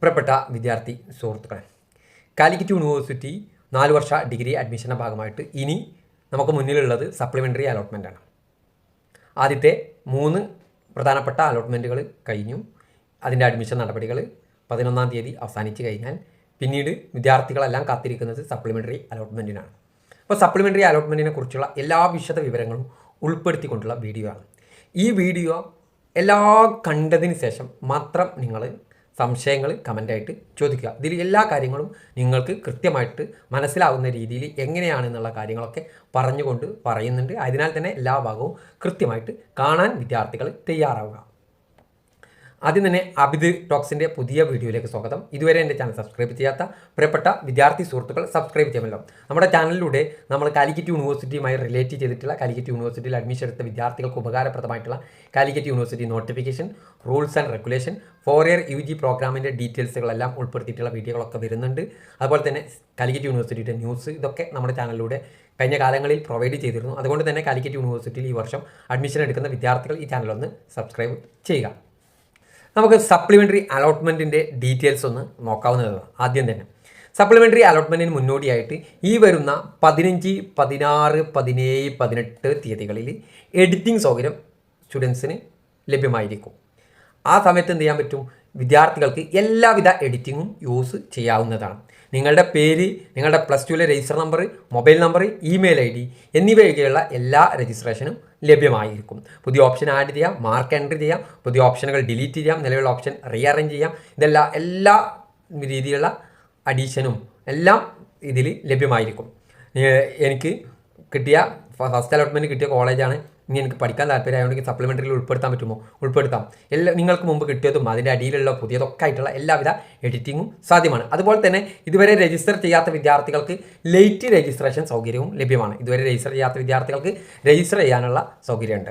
പ്രിയപ്പെട്ട വിദ്യാർത്ഥി സുഹൃത്തുക്കളെ കാലിക്കറ്റ് യൂണിവേഴ്സിറ്റി നാല് വർഷ ഡിഗ്രി അഡ്മിഷന്റെ ഭാഗമായിട്ട് ഇനി നമുക്ക് മുന്നിലുള്ളത് സപ്ലിമെന്ററി അലോട്ട്മെന്റാണ് ആദ്യത്തെ മൂന്ന് പ്രധാനപ്പെട്ട അലോട്ട്മെന്റുകൾ കഴിഞ്ഞു. അതിന്റെ അഡ്മിഷൻ നടപടികൾ പതിനൊന്നാം തീയതി അവസാനിച്ച് കഴിഞ്ഞാൽ പിന്നീട് വിദ്യാർത്ഥികളെല്ലാം കാത്തിരിക്കുന്നത് സപ്ലിമെന്ററി അലോട്ട്മെന്റിനാണ് അപ്പോൾ സപ്ലിമെന്ററി അലോട്ട്മെന്റിനെ കുറിച്ചുള്ള എല്ലാ വിശദ വിവരങ്ങളും ഉൾപ്പെടുത്തിക്കൊണ്ടുള്ള വീഡിയോ ആണ്. ഈ വീഡിയോ എല്ലാ കണ്ടതിന് ശേഷം മാത്രം നിങ്ങൾ സംശയങ്ങൾ കമന്റായിട്ട് ചോദിക്കുക. ഇതിൽ എല്ലാ കാര്യങ്ങളും നിങ്ങൾക്ക് കൃത്യമായിട്ട് മനസ്സിലാവുന്ന രീതിയിൽ എങ്ങനെയാണെന്നുള്ള കാര്യങ്ങളൊക്കെ പറഞ്ഞുകൊണ്ട് പറയുന്നുണ്ട്. അതിനാൽ തന്നെ എല്ലാ ഭാഗവും കൃത്യമായിട്ട് കാണാൻ വിദ്യാർത്ഥികൾ തയ്യാറാവുക. ആദ്യം തന്നെ അബിദ് ടോക്സിന്റെ പുതിയ വീഡിയോയിലേക്ക് സ്വാഗതം. ഇതുവരെ എന്റെ ചാനൽ സബ്സ്ക്രൈബ് ചെയ്യാത്ത പ്രിയപ്പെട്ട വിദ്യാർത്ഥി സുഹൃത്തുക്കൾ സബ്സ്ക്രൈബ് ചെയ്യാമല്ലോ. നമ്മുടെ ചാനലിലൂടെ നമ്മൾ കാലിക്കറ്റ് യൂണിവേഴ്സിറ്റിയുമായി റിലേറ്റ് ചെയ്തിട്ടുള്ള കാലിക്കറ്റ് യൂണിവേഴ്സിറ്റിയിൽ അഡ്മിഷൻ എടുത്ത വിദ്യാർത്ഥികൾക്ക് ഉപകാരപ്രദമായിട്ടുള്ള Calicut university notification rules and regulation four year U G പ്രോഗ്രാമിന്റെ ഡീറ്റെയിൽസുകളെല്ലാം ഉൾപ്പെടുത്തിയിട്ടുള്ള വീഡിയോകളൊക്കെ വരുന്നുണ്ട്. അതുപോലെ തന്നെ കാലിക്കറ്റ് യൂണിവേഴ്സിറ്റിയുടെ ന്യൂസ് ഇതൊക്കെ നമ്മുടെ ചാനലിലൂടെ കഴിഞ്ഞ കാലങ്ങളിൽ പ്രൊവൈഡ് ചെയ്തിരുന്നു. അതുകൊണ്ട് തന്നെ കാലിക്കറ്റ് യൂണിവേഴ്സിറ്റിയിൽ ഈ വർഷം അഡ്മിഷൻ എടുക്കുന്ന വിദ്യാർത്ഥികൾ ഈ ചാനലൊന്ന് സബ്സ്ക്രൈബ് ചെയ്യുക. നമുക്ക് സപ്ലിമെന്ററി അലോട്ട്മെന്റിന്റെ ഡീറ്റെയിൽസ് ഒന്ന് നോക്കാവുന്നതാണ്. ആദ്യം തന്നെ സപ്ലിമെന്ററി അലോട്ട്മെന്റിന് മുന്നോടിയായിട്ട് ഈ വരുന്ന പതിനഞ്ച് പതിനാറ് പതിനേഴ് പതിനെട്ട് തീയതികളിൽ എഡിറ്റിംഗ് സൗകര്യം സ്റ്റുഡൻസിന് ലഭ്യമായിരിക്കും. ആ സമയത്ത് എന്ത് ചെയ്യാൻ പറ്റും? വിദ്യാർത്ഥികൾക്ക് എല്ലാവിധ എഡിറ്റിങ്ങും യൂസ് ചെയ്യാവുന്നതാണ്. നിങ്ങളുടെ പേര് നിങ്ങളുടെ plus ടുവിലെ register number mobile number email I D എന്നിവയൊക്കെയുള്ള എല്ലാ രജിസ്ട്രേഷനും ലഭ്യമായിരിക്കും. പുതിയ ഓപ്ഷൻ ആഡ് ചെയ്യാം മാർക്ക് എൻട്രി ചെയ്യാം പുതിയ ഓപ്ഷനുകൾ ഡിലീറ്റ് ചെയ്യാം നിലവിലുള്ള ഓപ്ഷൻ റീഅറേഞ്ച് ചെയ്യാം. ഇതെല്ലാം എല്ലാ രീതിയിലുള്ള അഡീഷനും എല്ലാം ഇതിൽ ലഭ്യമായിരിക്കും. എനിക്ക് കിട്ടിയ ഫസ്റ്റ് അലോട്ട്മെന്റ് കിട്ടിയ കോളേജാണ് ഇനി എനിക്ക് പഠിക്കാൻ താല്പര്യമായതുകൊണ്ട് സപ്ലിമെന്ററിയിൽ ഉൾപ്പെടുത്താൻ പറ്റുമോ? ഉൾപ്പെടുത്താം. എല്ലാ നിങ്ങൾക്ക് മുമ്പ് കിട്ടിയതും അതിന്റെ അടിയിലുള്ള പുതിയതൊക്കെ ആയിട്ടുള്ള എല്ലാവിധ എഡിറ്റിങ്ങും സാധ്യമാണ്. അതുപോലെ തന്നെ ഇതുവരെ രജിസ്റ്റർ ചെയ്യാത്ത വിദ്യാർത്ഥികൾക്ക് ലേറ്റ് രജിസ്ട്രേഷൻ സൗകര്യവും ലഭ്യമാണ്. ഇതുവരെ രജിസ്റ്റർ ചെയ്യാത്ത വിദ്യാർത്ഥികൾക്ക് രജിസ്റ്റർ ചെയ്യാനുള്ള സൗകര്യമുണ്ട്.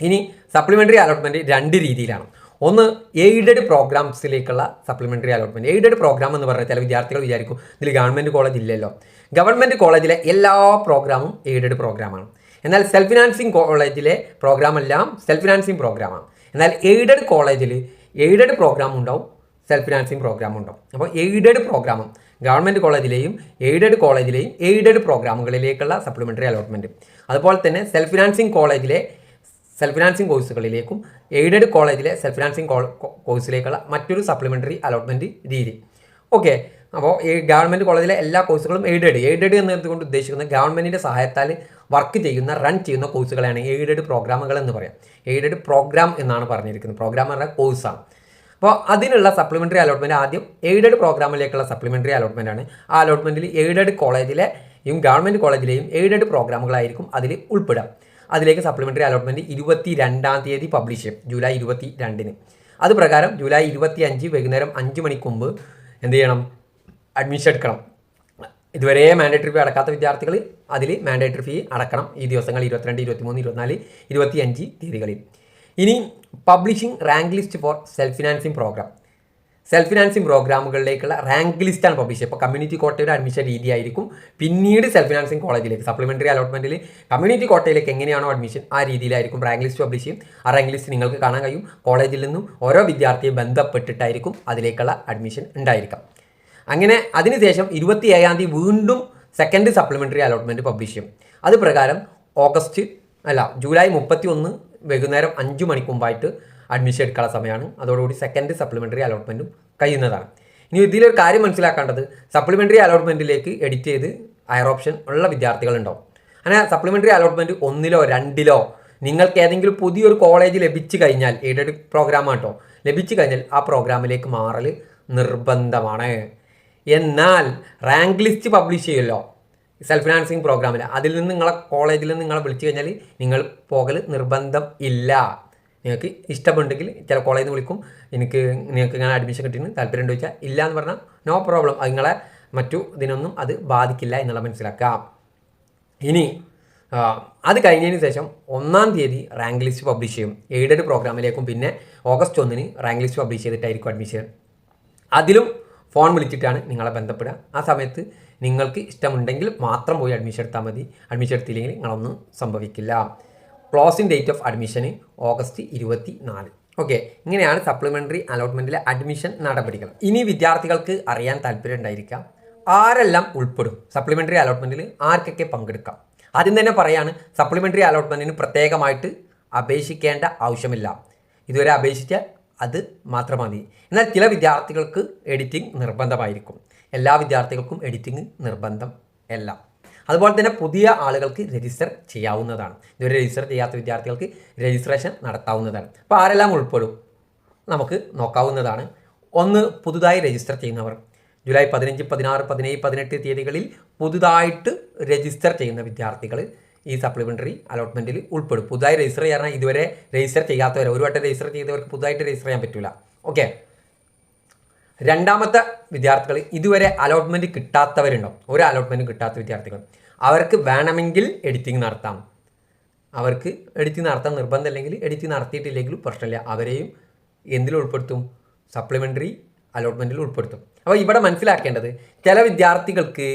ഇനി സപ്ലിമെന്ററി അലോട്ട്മെന്റ് രണ്ട് രീതിയിലാണ്. ഒന്ന് എയ്ഡഡ് പ്രോഗ്രാംസിലേക്കുള്ള സപ്ലിമെന്ററി അലോട്ട്മെന്റ് എയ്ഡഡ് പ്രോഗ്രാം എന്ന് പറഞ്ഞാൽ ചില വിദ്യാർത്ഥികൾ വിചാരിക്കും ഇതിൽ ഗവൺമെന്റ് കോളേജ് ഇല്ലല്ലോ. ഗവൺമെന്റ് കോളേജിലെ എല്ലാ പ്രോഗ്രാമും എയ്ഡഡ് പ്രോഗ്രാമാണ് എന്നാൽ സെൽഫ് ഫിനാൻസിങ് കോളേജിലെ പ്രോഗ്രാം എല്ലാം സെൽഫ് ഫിനാൻസിങ് പ്രോഗ്രാമാണ് എന്നാൽ എയ്ഡഡ് കോളേജിൽ എയ്ഡഡ് പ്രോഗ്രാം ഉണ്ടാവും സെൽഫ് ഫിനാൻസിങ് പ്രോഗ്രാം ഉണ്ടാവും അപ്പോൾ എയ്ഡഡ് പ്രോഗ്രാമും ഗവൺമെന്റ് കോളേജിലെയും എയ്ഡഡ് കോളേജിലെയും എയ്ഡഡ് പ്രോഗ്രാമുകളിലേക്കുള്ള സപ്ലിമെന്ററി അലോട്ട്മെന്റ് അതുപോലെ തന്നെ സെൽഫ് ഫിനാൻസിങ് കോളേജിലെ സെൽഫ് ഫിനാൻസിങ് കോഴ്സുകളിലേക്കും എയ്ഡഡ് കോളേജിലെ സെൽഫ് ഫിനാൻസിങ് കോഴ്സിലേക്കുള്ള മറ്റൊരു സപ്ലിമെന്ററി അലോട്ട്മെന്റ് രീതി. ഓക്കെ അപ്പോൾ ഈ ഗവൺമെന്റ് കോളേജിലെ എല്ലാ കോഴ്സുകളും എയ്ഡഡ് എയ്ഡഡ് എന്നതുകൊണ്ട് ഉദ്ദേശിക്കുന്നത്? ഗവൺമെന്റിന്റെ സഹായത്താൽ വർക്ക് ചെയ്യുന്ന റൺ ചെയ്യുന്ന കോഴ്സുകളാണ് എയ്ഡഡ് പ്രോഗ്രാമുകൾ എന്ന് പറയാം. എയ്ഡഡ് പ്രോഗ്രാം എന്നാണ് പറഞ്ഞിരിക്കുന്നത്. പ്രോഗ്രാം പറഞ്ഞ കോഴ്സാണ് അപ്പോൾ അതിനുള്ള സപ്ലിമെന്ററി അലോട്ട്മെന്റ് ആദ്യം എയ്ഡഡ് പ്രോഗ്രാമിലേക്കുള്ള സപ്ലിമെന്ററി അലോട്ട്മെന്റ് ആണ്. ആ അലോട്ട്മെന്റിൽ എയ്ഡഡ് കോളേജിലെയും ഗവൺമെന്റ് കോളേജിലെയും എയ്ഡഡ് പ്രോഗ്രാമുകളായിരിക്കും അതിൽ ഉൾപ്പെടുക. അതിലേക്ക് സപ്ലിമെന്ററി അലോട്ട്മെന്റ് ഇരുപത്തി രണ്ടാം തീയതി പബ്ലിഷ് ചെയ്യും. ജൂലൈ ഇരുപത്തി രണ്ടിന് അത് പ്രകാരം ജൂലൈ ഇരുപത്തി അഞ്ച് വൈകുന്നേരം അഞ്ച് മണിക്ക് മുമ്പ് എന്ത് ചെയ്യണം? അഡ്മിഷൻ എടുക്കണം. ഇതുവരെ മാൻഡേറ്ററി ഫീ അടക്കാത്ത വിദ്യാർത്ഥികൾ അതിൽ മാൻഡേറ്ററി ഫീ അടക്കണം ഈ ദിവസങ്ങൾ ഇരുപത്തിരണ്ട് ഇരുപത്തിമൂന്ന് ഇരുപത്തിനാല് ഇരുപത്തിയഞ്ച് തീയതികളിൽ. ഇനി publishing rank list for self financing programme self financing പ്രോഗ്രാമുകളിലേക്കുള്ള rank ലിസ്റ്റാണ് പബ്ലിഷ് ഇപ്പോൾ കമ്മ്യൂണിറ്റി കോട്ടയുടെ അഡ്മിഷൻ രീതിയായിരിക്കും പിന്നീട് സെൽഫ് ഫിനാൻസിങ് കോളേജിലേക്ക് സപ്ലിമെന്ററി അലോട്ട്മെന്റിൽ കമ്മ്യൂണിറ്റി കോട്ടയിലേക്ക് എങ്ങനെയാണോ അഡ്മിഷൻ ആ രീതിയിലായിരിക്കും റാങ്ക് ലിസ്റ്റ് പബ്ലിഷ് ചെയ്യും ആ റാങ്ക് ലിസ്റ്റ് നിങ്ങൾക്ക് കാണാൻ കഴിയും. കോളേജിൽ നിന്നും ഓരോ വിദ്യാർത്ഥിയെ ബന്ധപ്പെട്ടിട്ടായിരിക്കും അതിലേക്കുള്ള അഡ്മിഷൻ ഉണ്ടായിരിക്കാം അങ്ങനെ അതിനുശേഷം ഇരുപത്തി ഏഴാം തീയതി വീണ്ടും സെക്കൻഡ് സപ്ലിമെന്ററി അലോട്ട്മെന്റ് പബ്ലിഷ് ചെയ്യും. അത് പ്രകാരം ഓഗസ്റ്റ് അല്ല ജൂലൈ മുപ്പത്തി ഒന്ന് വൈകുന്നേരം അഞ്ച് മണിക്ക് മുമ്പായിട്ട് അഡ്മിഷൻ എടുക്കാനുള്ള സമയമാണ്. അതോടുകൂടി സെക്കൻഡ് സപ്ലിമെന്ററി അലോട്ട്മെന്റും കഴിയുന്നതാണ്. ഇനി ഇതിലൊരു കാര്യം മനസ്സിലാക്കേണ്ടത് സപ്ലിമെന്ററി അലോട്ട്മെന്റിലേക്ക് എഡിറ്റ് ചെയ്ത് ഹയർ ഓപ്ഷൻ ഉള്ള വിദ്യാർത്ഥികളുണ്ടാവും. അങ്ങനെ സപ്ലിമെന്ററി അലോട്ട്മെന്റ് ഒന്നിലോ രണ്ടിലോ നിങ്ങൾക്ക് ഏതെങ്കിലും പുതിയൊരു കോളേജ് ലഭിച്ചു കഴിഞ്ഞാൽ എയ്ഡഡ് പ്രോഗ്രാം ആട്ടോ ലഭിച്ചു കഴിഞ്ഞാൽ ആ പ്രോഗ്രാമിലേക്ക് മാറൽ നിർബന്ധമാണ്. എന്നാൽ റാങ്ക് ലിസ്റ്റ് പബ്ലിഷ് ചെയ്യുമല്ലോ. സെൽഫ് ഫിനാൻസിങ് പ്രോഗ്രാമിൽ അതിൽ നിന്ന് നിങ്ങളെ കോളേജിൽ നിന്ന് നിങ്ങളെ വിളിച്ചു കഴിഞ്ഞാൽ നിങ്ങൾ പോകൽ നിർബന്ധം ഇല്ല. നിങ്ങൾക്ക് ഇഷ്ടമുണ്ടെങ്കിൽ ചില കോളേജിൽ നിന്ന് വിളിക്കും. എനിക്ക് നിങ്ങൾക്ക് ഇങ്ങനെ അഡ്മിഷൻ കിട്ടിയെന്ന് താല്പര്യം ചോദിച്ചാൽ ഇല്ല എന്ന് പറഞ്ഞാൽ നോ പ്രോബ്ലം അത് നിങ്ങളെ മറ്റു ഇതിനൊന്നും അത് ബാധിക്കില്ല എന്നുള്ള മനസ്സിലാക്കാം. ഇനി അത് കഴിഞ്ഞതിന് ശേഷം ഒന്നാം തീയതി റാങ്ക് ലിസ്റ്റ് പബ്ലിഷ് ചെയ്യും. എയ്ഡഡ് പ്രോഗ്രാമിലേക്കും പിന്നെ ഓഗസ്റ്റ് ഒന്നിന് റാങ്ക് ലിസ്റ്റ് പബ്ലിഷ് ചെയ്തിട്ടായിരിക്കും അഡ്മിഷൻ അതിലും ഫോൺ വിളിച്ചിട്ടാണ് നിങ്ങളെ ബന്ധപ്പെടുക. ആ സമയത്ത് നിങ്ങൾക്ക് ഇഷ്ടമുണ്ടെങ്കിൽ മാത്രം പോയി അഡ്മിഷൻ എടുത്താൽ മതി. അഡ്മിഷൻ എടുത്തില്ലെങ്കിൽ നിങ്ങളൊന്നും സംഭവിക്കില്ല. ക്ലോസിംഗ് ഡേറ്റ് ഓഫ് അഡ്മിഷന് ഓഗസ്റ്റ് ഇരുപത്തി നാല് ഓക്കെ ഇങ്ങനെയാണ് സപ്ലിമെന്ററി അലോട്ട്മെന്റിലെ അഡ്മിഷൻ നടപടികൾ. ഇനി വിദ്യാർത്ഥികൾക്ക് അറിയാൻ താല്പര്യം ഉണ്ടായിരിക്കാം. ആരെല്ലാം ഉൾപ്പെടും? സപ്ലിമെന്ററി അലോട്ട്മെന്റിൽ ആർക്കൊക്കെ പങ്കെടുക്കാം? ആദ്യം തന്നെ പറയാണ് സപ്ലിമെന്ററി അലോട്ട്മെന്റിന് പ്രത്യേകമായിട്ട് അപേക്ഷിക്കേണ്ട ആവശ്യമില്ല. ഇതുവരെ അപേക്ഷിച്ച അത് മാത്രം മതി എന്നാൽ ചില വിദ്യാർത്ഥികൾക്ക് എഡിറ്റിംഗ് നിർബന്ധമായിരിക്കും. എല്ലാ വിദ്യാർത്ഥികൾക്കും എഡിറ്റിംഗ് നിർബന്ധം അല്ല. അതുപോലെ തന്നെ പുതിയ ആളുകൾക്ക് രജിസ്റ്റർ ചെയ്യാവുന്നതാണ്. ഇതുവരെ രജിസ്റ്റർ ചെയ്യാത്ത വിദ്യാർത്ഥികൾക്ക് രജിസ്ട്രേഷൻ നടത്താവുന്നതാണ്. അപ്പോൾ ആരെല്ലാം ഉൾപ്പെടും? നമുക്ക് നോക്കാവുന്നതാണ്. ഒന്ന് പുതുതായി രജിസ്റ്റർ ചെയ്യുന്നവർ. ജൂലൈ പതിനഞ്ച് പതിനാറ് പതിനേഴ് പതിനെട്ട് തീയതികളിൽ പുതുതായിട്ട് രജിസ്റ്റർ ചെയ്യുന്ന വിദ്യാർത്ഥികൾ ഈ സപ്ലിമെന്ററി അലോട്ട്മെന്റിൽ ഉൾപ്പെടും. പുതുതായി രജിസ്റ്റർ ചെയ്യാൻ ഇതുവരെ രജിസ്റ്റർ ചെയ്യാത്തവർ ഒരു വട്ടം രജിസ്റ്റർ ചെയ്തവർക്ക് പുതുതായിട്ട് രജിസ്റ്റർ ചെയ്യാൻ പറ്റില്ല ഓക്കെ രണ്ടാമത്തെ വിദ്യാർത്ഥികൾ ഇതുവരെ അലോട്ട്മെന്റ് കിട്ടാത്തവരുണ്ടാവും. ഒരു അലോട്ട്മെന്റ് കിട്ടാത്ത വിദ്യാർത്ഥികൾ അവർക്ക് വേണമെങ്കിൽ എഡിറ്റിംഗ് നടത്താം. അവർക്ക് എഡിറ്റിംഗ് നടത്താൻ നിർബന്ധമില്ലെങ്കിൽ എഡിറ്റിംഗ് നടത്തിയിട്ടില്ലെങ്കിലും പ്രശ്നമില്ല. അവരെയും എന്തിൽ ഉൾപ്പെടുത്തും? സപ്ലിമെന്ററി അലോട്ട്മെന്റിൽ ഉൾപ്പെടുത്തും. അപ്പോൾ ഇവിടെ മനസ്സിലാക്കേണ്ടത് ചില വിദ്യാർത്ഥികൾക്ക്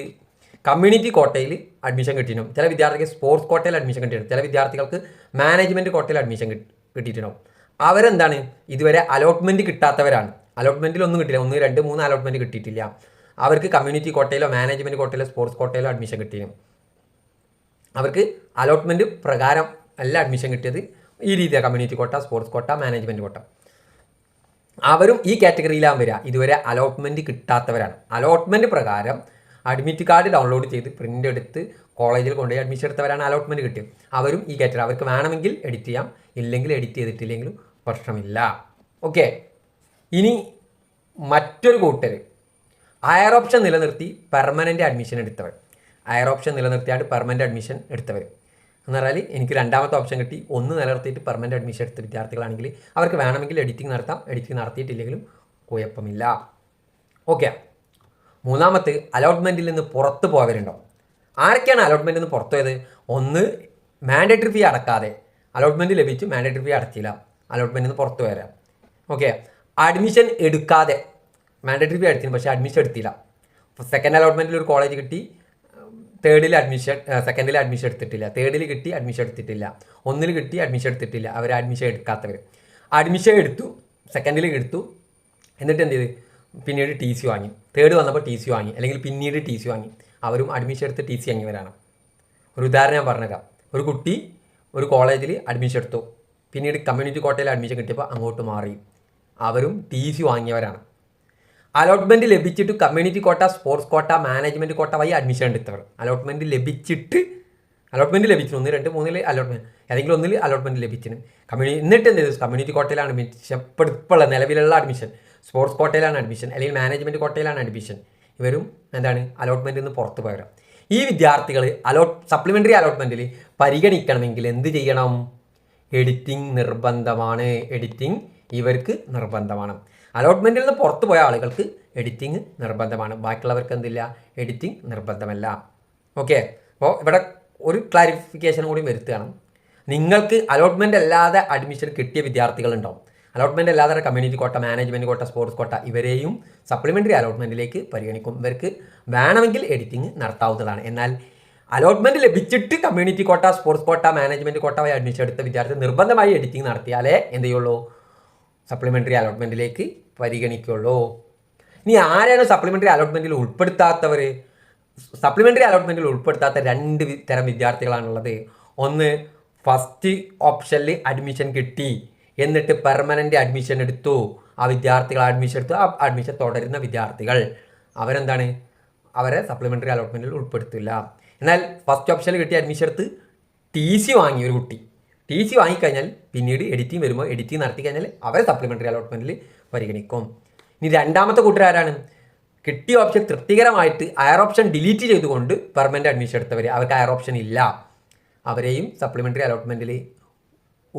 കമ്മ്യൂണിറ്റി കോട്ടയിൽ അഡ്മിഷൻ കിട്ടിയിട്ടുണ്ടാവും. ചില വിദ്യാർത്ഥികൾക്ക് സ്പോർട്സ് കോട്ടയിൽ അഡ്മിഷൻ കിട്ടിയിട്ടുണ്ട് ചില വിദ്യാർത്ഥികൾക്ക് മാനേജ്മെന്റ് കോട്ടയിൽ അഡ്മിഷൻ കിട്ടിയിട്ടുണ്ടാവും. അവരെന്താണ്? ഇതുവരെ അലോട്ട്മെന്റ് കിട്ടാത്തവരാണ്. അലോട്ട്മെന്റിൽ ഒന്നും കിട്ടില്ല ഒന്ന് രണ്ട് മൂന്ന് അലോട്ട്മെന്റ് കിട്ടിയിട്ടില്ല. അവർക്ക് കമ്മ്യൂണിറ്റി കോട്ടയിലോ മാനേജ്മെന്റ് കോട്ടയിലോ സ്പോർട്സ് കോട്ടയിലോ അഡ്മിഷൻ കിട്ടിയിരുന്നു അവർക്ക് അലോട്ട്മെന്റ് പ്രകാരം അല്ല അഡ്മിഷൻ കിട്ടിയത്. ഈ രീതിയാണ് community quota sports quota management കോട്ട. അവരും ഈ കാറ്റഗറിയിലാണ് വരിക ഇതുവരെ അലോട്ട്മെന്റ് കിട്ടാത്തവരാണ്. അലോട്ട്മെന്റ് പ്രകാരം അഡ്മിറ്റ് കാർഡ് ഡൗൺലോഡ് ചെയ്ത് പ്രിന്റ് എടുത്ത് കോളേജിൽ കൊണ്ടുപോയി അഡ്മിഷൻ എടുത്തവരാണ് അലോട്ട്മെന്റ് കിട്ടിയത്. അവരും ഈ കാറ്റഗറി അവർക്ക് വേണമെങ്കിൽ എഡിറ്റ് ചെയ്യാം. ഇല്ലെങ്കിൽ എഡിറ്റ് ചെയ്തിട്ടില്ലെങ്കിലും പ്രശ്നമില്ല. ഓക്കെ ഇനി മറ്റൊരു കൂട്ടർ ഹയർ ഓപ്ഷൻ നിലനിർത്തി പെർമനന്റ് അഡ്മിഷൻ എടുത്തവർ. ഹയർ ഓപ്ഷൻ നിലനിർത്തിയാണ്ട് പെർമനന്റ് അഡ്മിഷൻ എടുത്തവർ എന്ന് പറഞ്ഞാൽ എനിക്ക് രണ്ടാമത്തെ ഓപ്ഷൻ കിട്ടി. ഒന്ന് നിലനിർത്തിയിട്ട് പെർമനന്റ് അഡ്മിഷൻ എടുത്ത വിദ്യാർത്ഥികളാണെങ്കിൽ അവർക്ക് വേണമെങ്കിൽ എഡിറ്റിംഗ് നടത്താം. എഡിറ്റിംഗ് നടത്തിയിട്ടില്ലെങ്കിലും കുഴപ്പമില്ല. ഓക്കെ മൂന്നാമത്തെ അലോട്ട്മെന്റിൽ നിന്ന് പുറത്തു പോകലുണ്ടോ ആരൊക്കെയാണ് അലോട്ട്മെന്റിൽ നിന്ന് പുറത്തു പോയത്? ഒന്ന് മാൻഡേറ്ററി ഫീ അടക്കാതെ. അലോട്ട്മെന്റ് ലഭിച്ചു മാൻഡേറ്ററി ഫീ അടച്ചില്ല. അലോട്ട്മെന്റിൽ നിന്ന് പുറത്ത് വരാം ഓക്കെ അഡ്മിഷൻ എടുക്കാതെ. മാൻഡേറ്ററി ഫീ അടിച്ചിരുന്നു പക്ഷേ അഡ്മിഷൻ എടുത്തില്ല. സെക്കൻഡ് അലോട്ട്മെന്റിൽ ഒരു കോളേജ് കിട്ടി. തേർഡിൽ അഡ്മിഷൻ സെക്കൻഡിൽ അഡ്മിഷൻ എടുത്തിട്ടില്ല. തേർഡിൽ കിട്ടി അഡ്മിഷൻ എടുത്തിട്ടില്ല. ഒന്നിൽ കിട്ടി അഡ്മിഷൻ എടുത്തിട്ടില്ല. അവർ അഡ്മിഷൻ എടുക്കാത്തവർ അഡ്മിഷൻ എടുത്തു സെക്കൻഡിൽ എടുത്തു. എന്നിട്ട് എന്ത് ചെയ്ത്? പിന്നീട് ടി സി വാങ്ങി. തേർഡ് വന്നപ്പോൾ ടി സി വാങ്ങി. അല്ലെങ്കിൽ പിന്നീട് ടി സി വാങ്ങി. അവരും അഡ്മിഷൻ എടുത്ത് ടി സി വാങ്ങിയവരാണ് ഒരു ഉദാഹരണം ഞാൻ പറഞ്ഞുതരാം. ഒരു കുട്ടി ഒരു കോളേജിൽ അഡ്മിഷൻ എടുത്തു. പിന്നീട് കമ്മ്യൂണിറ്റി കോട്ടയിൽ അഡ്മിഷൻ കിട്ടിയപ്പോൾ അങ്ങോട്ട് മാറി. അവരും ടി സി വാങ്ങിയവരാണ്. Allotment ലഭിച്ചിട്ട് community quota sports quota management quota വഴി അഡ്മിഷൻ എടുത്തവർ അലോട്ട്മെന്റ് ലഭിച്ചിട്ട് അലോട്ട്മെന്റ് ലഭിച്ചു ഒന്ന് രണ്ട് മൂന്നിൽ അലോട്ട്മെന്റ് അല്ലെങ്കിൽ ഒന്നിൽ അലോട്ട്മെന്റ് ലഭിച്ചിന്. കമ്മ്യൂണി എന്നിട്ട് എന്ത് ചെയ്തു? കമ്മ്യൂണിറ്റി കോട്ടയിലാണ് അഡ്മിഷൻ ഇപ്പോൾ നിലവിലുള്ള അഡ്മിഷൻ സ്പോർട്സ് കോട്ടയിലാണ് അഡ്മിഷൻ അല്ലെങ്കിൽ മാനേജ്മെന്റ് കോട്ടയിലാണ് അഡ്മിഷൻ ഇവരും എന്താണ്? അലോട്ട്മെന്റിൽ നിന്ന് പുറത്ത് പോയവരാണ് ഈ വിദ്യാർത്ഥികൾ അലോട്ട് സപ്ലിമെന്ററി അലോട്ട്മെന്റിൽ പരിഗണിക്കണമെങ്കിൽ എന്ത് ചെയ്യണം? എഡിറ്റിംഗ് നിർബന്ധമാണ്. എഡിറ്റിംഗ് ഇവർക്ക് നിർബന്ധമാണ്. അലോട്ട്മെന്റിൽ നിന്ന് പുറത്തു പോയ ആളുകൾക്ക് എഡിറ്റിംഗ് നിർബന്ധമാണ്. ബാക്കിയുള്ളവർക്ക് എന്തില്ല? എഡിറ്റിംഗ് നിർബന്ധമല്ല. ഓക്കെ അപ്പോൾ ഇവിടെ ഒരു ക്ലാരിഫിക്കേഷൻ കൂടി വരുത്തുകയാണ്. നിങ്ങൾക്ക് അലോട്ട്മെന്റ് അല്ലാതെ അഡ്മിഷൻ കിട്ടിയ വിദ്യാർത്ഥികളുണ്ടാവും. അലോട്ട്മെന്റ് അല്ലാതെ community quota management quota sports quota ഇവരെയും സപ്ലിമെന്ററി അലോട്ട്മെന്റിലേക്ക് പരിഗണിക്കും. ഇവർക്ക് വേണമെങ്കിൽ എഡിറ്റിംഗ് നടത്താവുന്നതാണ്. എന്നാൽ allotment ലഭിച്ചിട്ട് community quota sports quota management quota വഴി അഡ്മിഷൻ എടുത്ത വിദ്യാർത്ഥി നിർബന്ധമായി എഡിറ്റിംഗ് നടത്തിയാലേ എന്ത് ചെയ്യുള്ളൂ? സപ്ലിമെന്ററി അലോട്ട്മെന്റിലേക്ക് പരിഗണിക്കുള്ളൂ. ഇനി ആരാണ് സപ്ലിമെന്ററി അലോട്ട്മെന്റിൽ ഉൾപ്പെടുത്താത്തവർ? സപ്ലിമെന്ററി അലോട്ട്മെന്റിൽ ഉൾപ്പെടുത്താത്ത രണ്ട് തരം വിദ്യാർത്ഥികളാണുള്ളത്. ഒന്ന് ഫസ്റ്റ് ഓപ്ഷനിൽ അഡ്മിഷൻ കിട്ടി. എന്നിട്ട് പെർമനന്റ് അഡ്മിഷൻ എടുത്തു. ആ വിദ്യാർത്ഥികൾ അഡ്മിഷൻ എടുത്തു. ആ അഡ്മിഷൻ തുടരുന്ന വിദ്യാർത്ഥികൾ അവരെന്താണ്? അവരെ സപ്ലിമെന്ററി അലോട്ട്മെന്റിൽ ഉൾപ്പെടുത്തില്ല. എന്നാൽ ഫസ്റ്റ് ഓപ്ഷനിൽ കിട്ടിയ അഡ്മിഷൻ എടുത്ത് ടി സി വാങ്ങിയ ഒരു കുട്ടി. ടി സി വാങ്ങിക്കഴിഞ്ഞാൽ പിന്നീട് എഡിറ്റിംഗ് വരുമ്പോൾ എഡിറ്റിംഗ് നടത്തി കഴിഞ്ഞാൽ അവരെ സപ്ലിമെന്ററി അലോട്ട്മെന്റിൽ പരിഗണിക്കും. ഇനി രണ്ടാമത്തെ കൂട്ടരാരാണ് കിട്ടിയ ഓപ്ഷൻ തൃപ്തികരമായിട്ട് അയർ ഓപ്ഷൻ ഡിലീറ്റ് ചെയ്തുകൊണ്ട് പെർമനന്റ് അഡ്മിഷൻ എടുത്തവർ അവർക്ക് അയർ ഓപ്ഷൻ ഇല്ല. അവരെയും സപ്ലിമെന്ററി അലോട്ട്മെന്റിൽ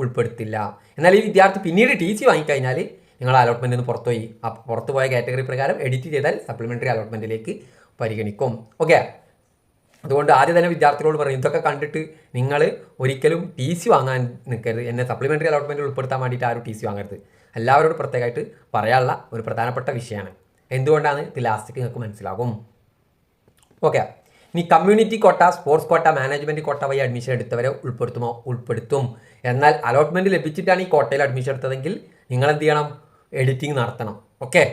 ഉൾപ്പെടുത്തില്ല. എന്നാൽ ഈ വിദ്യാർത്ഥി പിന്നീട് ടി സി വാങ്ങിക്കഴിഞ്ഞാൽ നിങ്ങൾ അലോട്ട്മെന്റ് നിന്ന് പുറത്തുപോയി. പുറത്തു പോയ കാറ്റഗറി പ്രകാരം എഡിറ്റ് ചെയ്താൽ സപ്ലിമെന്ററി അലോട്ട്മെന്റിലേക്ക് പരിഗണിക്കും. ഓക്കെ അതുകൊണ്ട് ആദ്യം തന്നെ വിദ്യാർത്ഥികളോട് പറയും ഇതൊക്കെ കണ്ടിട്ട് നിങ്ങൾ ഒരിക്കലും ടി സി വാങ്ങാൻ നിൽക്കരുത് എന്നെ സപ്ലിമെന്ററി അലോട്ട്മെന്റിൽ ഉൾപ്പെടുത്താൻ വേണ്ടിയിട്ട് ആരും ടി സി വാങ്ങരുത്. എല്ലാവരോടും പ്രത്യേകമായിട്ട് പറയാനുള്ള ഒരു പ്രധാനപ്പെട്ട വിഷയമാണ്. എന്തുകൊണ്ടാണ് ഇത് ലാസ്റ്റിക്ക് നിങ്ങൾക്ക് മനസ്സിലാകും? ഓക്കെ ഇനി community quota sports quota management quota വഴി അഡ്മിഷൻ എടുത്തവരെ ഉൾപ്പെടുത്തുമോ? ഉൾപ്പെടുത്തും. എന്നാൽ അലോട്ട്മെന്റ് ലഭിച്ചിട്ടാണ് ഈ കോട്ടയിൽ അഡ്മിഷൻ എടുത്തതെങ്കിൽ നിങ്ങൾ എന്ത് ചെയ്യണം? എഡിറ്റിംഗ് നടത്തണം. ഓക്കെ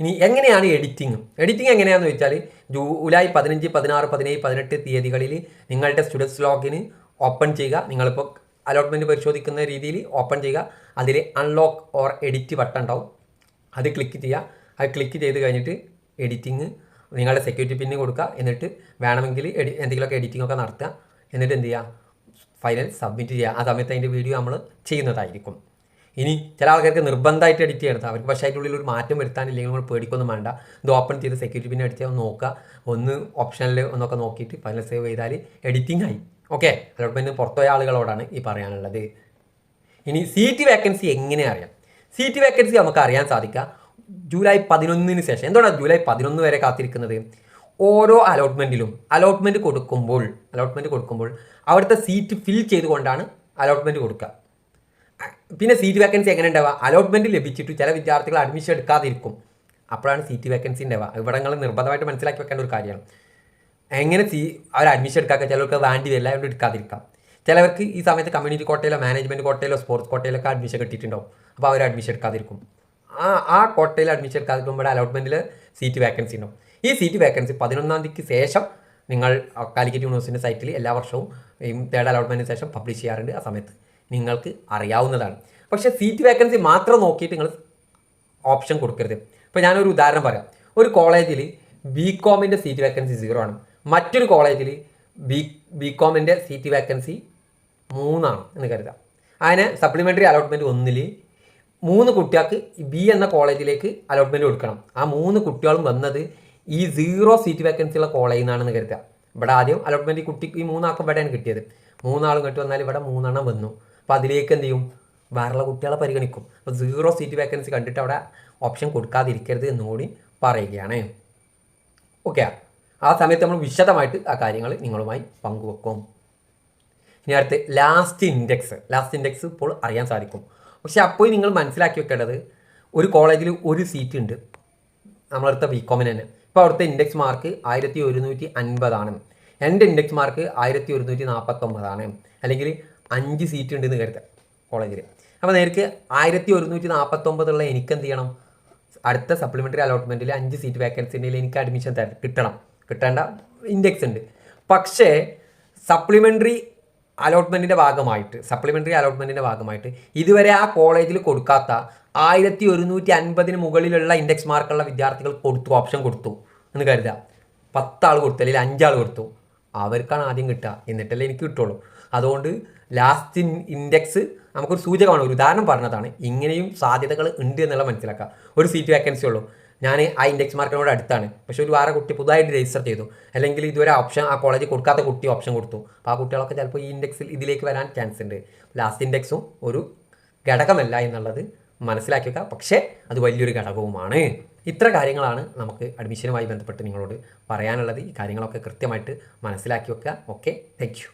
ഇനി എങ്ങനെയാണ് എഡിറ്റിംഗ് എഡിറ്റിംഗ് എങ്ങനെയാണെന്ന് വെച്ചാൽ ജൂലൈ പതിനഞ്ച് പതിനാറ് പതിനേഴ് പതിനെട്ട് തീയതികളിൽ നിങ്ങളുടെ സ്റ്റുഡൻസ് ലോഗിന് ഓപ്പൺ ചെയ്യുക. നിങ്ങളിപ്പോൾ അലോട്ട്മെന്റ് പരിശോധിക്കുന്ന രീതിയിൽ ഓപ്പൺ ചെയ്യുക. അതിൽ അൺലോക്ക് ഓർ എഡിറ്റ് ബട്ടൺ ഉണ്ടാവും. അത് ക്ലിക്ക് ചെയ്യുക. അത് ക്ലിക്ക് ചെയ്ത് കഴിഞ്ഞിട്ട് എഡിറ്റിംഗ് നിങ്ങളുടെ സെക്യൂരിറ്റി പിന്ന് കൊടുക്കുക. എന്നിട്ട് വേണമെങ്കിൽ എഡി എന്തെങ്കിലുമൊക്കെ എഡിറ്റിംഗ് ഒക്കെ നടത്തുക. എന്നിട്ട് എന്ത് ചെയ്യുക? ഫൈനൽ സബ്മിറ്റ് ചെയ്യുക. ആ സമയത്ത് അതിന്റെ വീഡിയോ നമ്മൾ ചെയ്യുന്നതായിരിക്കും. ഇനി ചില ആൾക്കാർക്ക് നിർബന്ധമായിട്ട് എഡിറ്റ് ചെയ്യണം അവർക്ക് പക്ഷേ അതിന്റെ ഉള്ളിൽ ഒരു മാറ്റം വരുത്താനില്ലെങ്കിൽ നമ്മൾ പേടിക്കൊന്നും വേണ്ട. ഇത് ഓപ്പൺ ചെയ്ത് സെക്യൂരിറ്റി പിന്നെ അടിച്ചാൽ നോക്കുക. ഒന്ന് ഓപ്ഷനിൽ ഒന്നൊക്കെ നോക്കിയിട്ട് ഫൈനൽ സേവ് ചെയ്താൽ എഡിറ്റിംഗ് ആയി. ഓക്കെ അതോടൊപ്പം തന്നെ പുറത്തുപോയ ആളുകളോടാണ് ഈ പറയാനുള്ളത്. ഇനി സീറ്റ് വേക്കൻസി എങ്ങനെ അറിയാം? സീറ്റ് വേക്കൻസി നമുക്ക് അറിയാൻ സാധിക്കുക. ജൂലൈ പതിനൊന്നിന് ശേഷം എന്തുകൊണ്ടാണ് ജൂലൈ പതിനൊന്ന് വരെ കാത്തിരിക്കുന്നത്? ഓരോ അലോട്ട്മെന്റിലും അലോട്ട്മെന്റ് കൊടുക്കുമ്പോൾ അലോട്ട്മെന്റ് കൊടുക്കുമ്പോൾ അവിടുത്തെ സീറ്റ് ഫിൽ ചെയ്തുകൊണ്ടാണ് അലോട്ട്മെന്റ് കൊടുക്കുക. പിന്നെ സീറ്റ് വേക്കൻസി എങ്ങനെ ഉണ്ടാവുക? അലോട്ട്മെന്റ് ലഭിച്ചിട്ട് ചില വിദ്യാർത്ഥികൾ അഡ്മിഷൻ എടുക്കാതിരിക്കും. അപ്പോഴാണ് സീറ്റ് വേക്കൻസി ഉണ്ടാവുക. ഇവിടങ്ങൾ നിർബന്ധമായിട്ട് മനസ്സിലാക്കി വെക്കേണ്ട ഒരു കാര്യമാണ്. എങ്ങനെ സീ അവർ അഡ്മിഷൻ എടുക്കാക്കുക ചിലർക്ക് വേണ്ടി വരില്ല അതുകൊണ്ട് എടുക്കാതിരിക്കാം. ചിലവർക്ക് ഈ സമയത്ത് കമ്മ്യൂണിറ്റി കോട്ടയിലോ മാനേജ്മെന്റ് കോട്ടയിലോ സ്പോർട്സ് കോട്ടയിലൊക്കെ അഡ്മിഷൻ കിട്ടിയിട്ടുണ്ടാവും. അപ്പോൾ അവർ അഡ്മിഷൻ എടുക്കാതിരിക്കും. ആ ആ കോട്ടയിൽ അഡ്മിഷൻ എടുക്കാതിരിക്കുമ്പോൾ അലോട്ട്മെന്റിൽ സീറ്റ് വേക്കൻസി ഉണ്ടാവും. ഈ സീറ്റ് വേക്കൻസി പതിനൊന്നാം തീയതിക്ക് ശേഷം നിങ്ങൾ കാലിക്കറ്റ് യൂണിവേഴ്സിറ്റിന്റെ സൈറ്റിൽ എല്ലാ വർഷവും ഈ തേർഡ് അലോട്ട്മെന്റിന് ശേഷം പബ്ലിഷ് ചെയ്യാറുണ്ട് ആ സമയത്ത്. നിങ്ങൾക്ക് അറിയാവുന്നതാണ്. പക്ഷേ സീറ്റ് വേക്കൻസി മാത്രം നോക്കിയിട്ട് നിങ്ങൾ ഓപ്ഷൻ കൊടുക്കരുത്. ഇപ്പോൾ ഞാനൊരു ഉദാഹരണം പറയാം. ഒരു കോളേജിൽ ബി കോമിന്റെ സീറ്റ് വേക്കൻസി സീറോ ആണ്. മറ്റൊരു കോളേജിൽ ബി ബി കോമിന്റെ സീറ്റ് വേക്കൻസി മൂന്നാണ് എന്ന് കരുതാം. അതിന് സപ്ലിമെന്ററി അലോട്ട്മെന്റ് ഒന്നിൽ മൂന്ന് കുട്ടികൾക്ക് ബി എന്ന കോളേജിലേക്ക് അലോട്ട്മെന്റ് കൊടുക്കണം. ആ മൂന്ന് കുട്ടികളും വന്നത് ഈ സീറോ സീറ്റ് വേക്കൻസി ഉള്ള കോളേജിൽ നിന്നാണെന്ന് കരുതുക. ഇവിടെ ആദ്യം അലോട്ട്മെന്റ് കുട്ടിക്ക് ഈ മൂന്നാൾക്കും ഇവിടെയാണ് കിട്ടിയത്. മൂന്നാളും കിട്ടി വന്നാൽ ഇവിടെ മൂന്നെണ്ണം വന്നു. അപ്പോൾ അതിലേക്ക് എന്ത് ചെയ്യും? വേറെയുള്ള കുട്ടികളെ പരിഗണിക്കും. അപ്പോൾ സീറോ സീറ്റ് വേക്കൻസി കണ്ടിട്ട് അവിടെ ഓപ്ഷൻ കൊടുക്കാതിരിക്കരുത് എന്നുകൂടി പറയുകയാണ്. ഓക്കെ ആ സമയത്ത് നമ്മൾ വിശദമായിട്ട് ആ കാര്യങ്ങൾ നിങ്ങളുമായി പങ്കുവെക്കും. ഇനി അടുത്ത് ലാസ്റ്റ് ഇൻഡെക്സ് ലാസ്റ്റ് ഇൻഡെക്സ് ഇപ്പോൾ അറിയാൻ സാധിക്കും. പക്ഷെ അപ്പോൾ നിങ്ങൾ മനസ്സിലാക്കി വെക്കേണ്ടത് ഒരു കോളേജിൽ ഒരു സീറ്റ് ഉണ്ട്. നമ്മളടുത്ത ബി കോമിന് തന്നെ. ഇപ്പോൾ അവിടുത്തെ ഇൻഡെക്സ് മാർക്ക് ആയിരത്തി ഒരുന്നൂറ്റി അൻപതാണ് എന്റെ ഇൻഡെക്സ് മാർക്ക് ആയിരത്തി ഒരുന്നൂറ്റി നാൽപ്പത്തൊമ്പതാണ് അല്ലെങ്കിൽ അഞ്ച് സീറ്റ് ഉണ്ടെന്ന് കരുതാം കോളേജിൽ അപ്പോൾ നേർക്ക് ആയിരത്തി ഒരുന്നൂറ്റി നാൽപ്പത്തൊമ്പതുള്ള എനിക്ക് എന്ത് ചെയ്യണം? അടുത്ത സപ്ലിമെന്ററി അലോട്ട്മെന്റിൽ അഞ്ച് സീറ്റ് വേക്കൻസി ഉണ്ടെങ്കിൽ എനിക്ക് അഡ്മിഷൻ കിട്ടണം. കിട്ടേണ്ട ഇൻഡെക്സ് ഉണ്ട്. പക്ഷേ സപ്ലിമെന്ററി അലോട്ട്മെന്റിന്റെ ഭാഗമായിട്ട് സപ്ലിമെന്ററി അലോട്ട്മെന്റിന്റെ ഭാഗമായിട്ട് ഇതുവരെ ആ കോളേജിൽ കൊടുക്കാത്ത ആയിരത്തി ഒരുന്നൂറ്റി അൻപതിന് മുകളിലുള്ള ഇൻഡെക്സ് മാർക്കുള്ള വിദ്യാർത്ഥികൾ കൊടുത്തു ഓപ്ഷൻ കൊടുത്തു എന്ന് കരുതാം പത്താൾ കൊടുത്തു അല്ലെങ്കിൽ അഞ്ചാൾ കൊടുത്തു. അവർക്കാണ് ആദ്യം കിട്ടുക. എന്നിട്ടല്ലേ എനിക്ക് കിട്ടുള്ളൂ. അതുകൊണ്ട് ലാസ്റ്റ് ഇൻഡെക്സ് നമുക്കൊരു സൂചകമാണ്. ഒരു ഉദാഹരണം പറഞ്ഞതാണ്. ഇങ്ങനെയും സാധ്യതകൾ ഉണ്ട് എന്നുള്ള മനസ്സിലാക്കുക. ഒരു സീറ്റ് വേക്കൻസി ഉള്ളൂ. ഞാൻ ആ ഇൻഡെക്സ് മാർക്കിനോട് അടുത്താണ്. പക്ഷേ ഒരു വേറെ കുട്ടി പുതുതായിട്ട് രജിസ്റ്റർ ചെയ്തു. അല്ലെങ്കിൽ ഇതുവരെ ഓപ്ഷൻ ആ കോളേജ് കൊടുക്കാത്ത കുട്ടി ഓപ്ഷൻ കൊടുത്തു. അപ്പോൾ ആ കുട്ടികളൊക്കെ ചിലപ്പോൾ ഈ ഇൻഡെക്സിൽ ഇതിലേക്ക് വരാൻ ചാൻസ് ഉണ്ട്. ലാസ്റ്റ് ഇൻഡെക്സും ഒരു ഘടകമല്ല എന്നുള്ളത് മനസ്സിലാക്കി വെക്കുക. പക്ഷേ അത് വലിയൊരു ഘടകവുമാണ്. ഇത്ര കാര്യങ്ങളാണ് നമുക്ക് അഡ്മിഷനുമായി ബന്ധപ്പെട്ട് നിങ്ങളോട് പറയാനുള്ളത്. ഈ കാര്യങ്ങളൊക്കെ കൃത്യമായിട്ട് മനസ്സിലാക്കി വെക്കുക. Okay thank